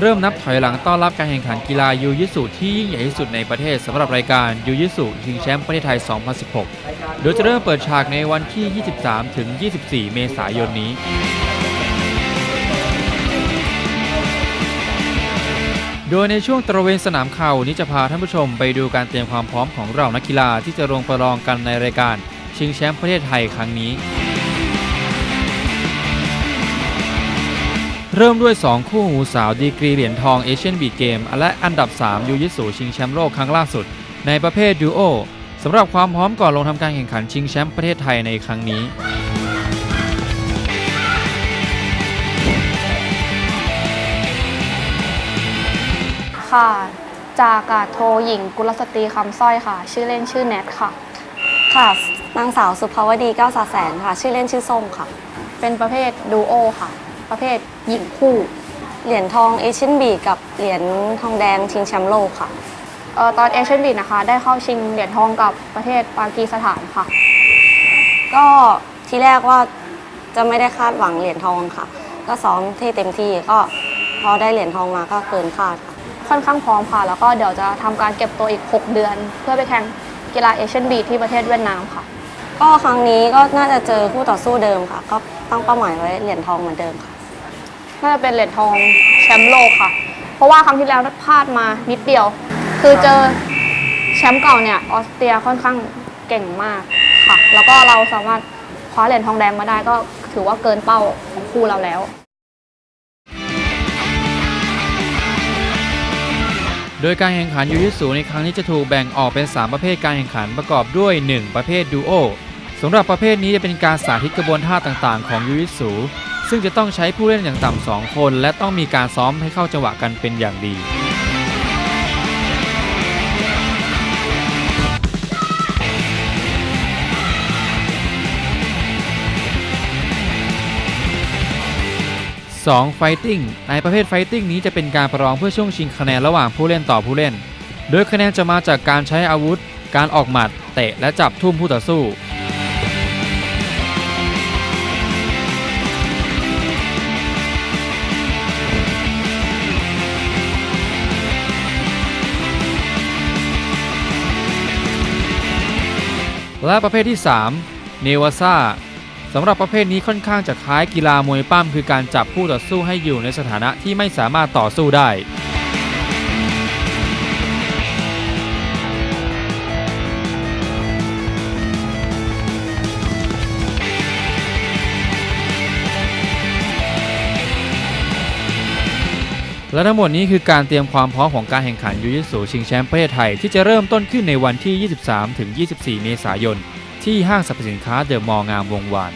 เริ่มนับถอยหลังต้อนรับการแข่งขันกีฬายูยิสุที่ยิ่งใหญ่ที่สุดในประเทศสำหรับรายการยูยิสุชิงแชมป์ประเทศไทย 2016 โดยจะเริ่มเปิดฉากในวันที่ 23 ถึง 24 เมษายนนี้ โดยในช่วงตระเวนสนามเข่านี้จะพาท่านผู้ชมไปดูการเตรียมความพร้อมของเรานักกีฬาที่จะลงประลองกันในรายการชิงแชมป์ประเทศไทยครั้งนี้ เริ่มด้วย 2 คู่หูสาวดีกรีเหรียญทองเอเชียนบีเกมและอันดับ 3 ยูยิสูชิงแชมป์โลกครั้งล่าสุด ในประเภทดูโอสำหรับความพร้อมก่อนลงทำการแข่งขันชิงแชมป์ประเทศไทยในครั้งนี้ ค่ะ จากอากาศโทหญิงกุลสตรีคำสร้อยค่ะ ชื่อเล่นชื่อแนทค่ะ ค่ะนางสาวสุภาวดีก้าวสาแสนค่ะ ชื่อเล่นชื่อส้มค่ะ เป็นประเภทดูโอค่ะ ประเภทหญิงคู่ เหรียญทองเอเชียนบีกับเหรียญทองแดงชิงแชมป์โลกค่ะเออตอนเอเชียนบีนะคะ ได้เข้าชิงเหรียญทองกับประเทศปากีสถานค่ะ ก็ทีแรกว่าจะไม่ได้คาดหวังเหรียญทองค่ะ ก็ซ้อมที่เต็มที่ก็พอได้เหรียญทองมาก็เกินคาดค่ะค่อนข้างพร้อมค่ะ แล้วก็เดี๋ยวจะทำการเก็บตัวอีก 6 เดือน เพื่อไปแข่งกีฬาเอเชียนบีที่ประเทศเวียดนามค่ะ ก็ครั้งนี้ก็น่าจะเจอคู่ต่อสู้เดิมค่ะ ก็ตั้งเป้าหมายไว้เหรียญทองเหมือนเดิมค่ะ น่าจะเป็นเหรียญทองแชมป์โลกค่ะ เพราะว่าครั้งที่แล้วพลาดมานิดเดียว คือเจอแชมป์เก่าเนี่ยออสเตรียค่อนข้างเก่งมากค่ะ แล้วก็เราสามารถคว้าเหรียญทองแดงมาได้ก็ถือว่าเกินเป้าของคู่เราแล้ว โดยการแข่งขันยูยิสูในครั้งนี้จะถูกแบ่งออกเป็น 3 ประเภทการแข่งขันประกอบด้วย 1 ประเภทดูโอสำหรับประเภทนี้จะเป็นการสาธิตกระบวนท่าต่างๆ ของยูยิสู ซึ่งจะต้องใช้ผู้เล่นอย่างต่ำสองคน และต้องมีการซ้อมให้เข้าจังหวะกันเป็นอย่างดี 2. Fighting ในประเภท Fighting นี้จะเป็นการประลองเพื่อช่วงชิงคะแนนระหว่างผู้เล่นต่อผู้เล่น โดยคะแนนจะมาจากการใช้อาวุธ การออกหมัด เตะและจับทุ่มผู้ต่อสู้ และประเภทที่ 3 เนวาซาสำหรับประเภทนี้ค่อนข้างจะคล้ายกีฬามวยปั้มคือการจับผู้ต่อสู้ให้อยู่ในสถานะที่ไม่สามารถต่อสู้ได้ และทั้งหมดนี้คือการเตรียมความพร้อมของการแข่งขันยูยิสูชิงแชมป์ประเทศไทย ที่จะเริ่มต้นขึ้นในวันที่ 23-24 เมษายน ที่ห้างสรรพสินค้าเดอะมอลล์งามวงวาน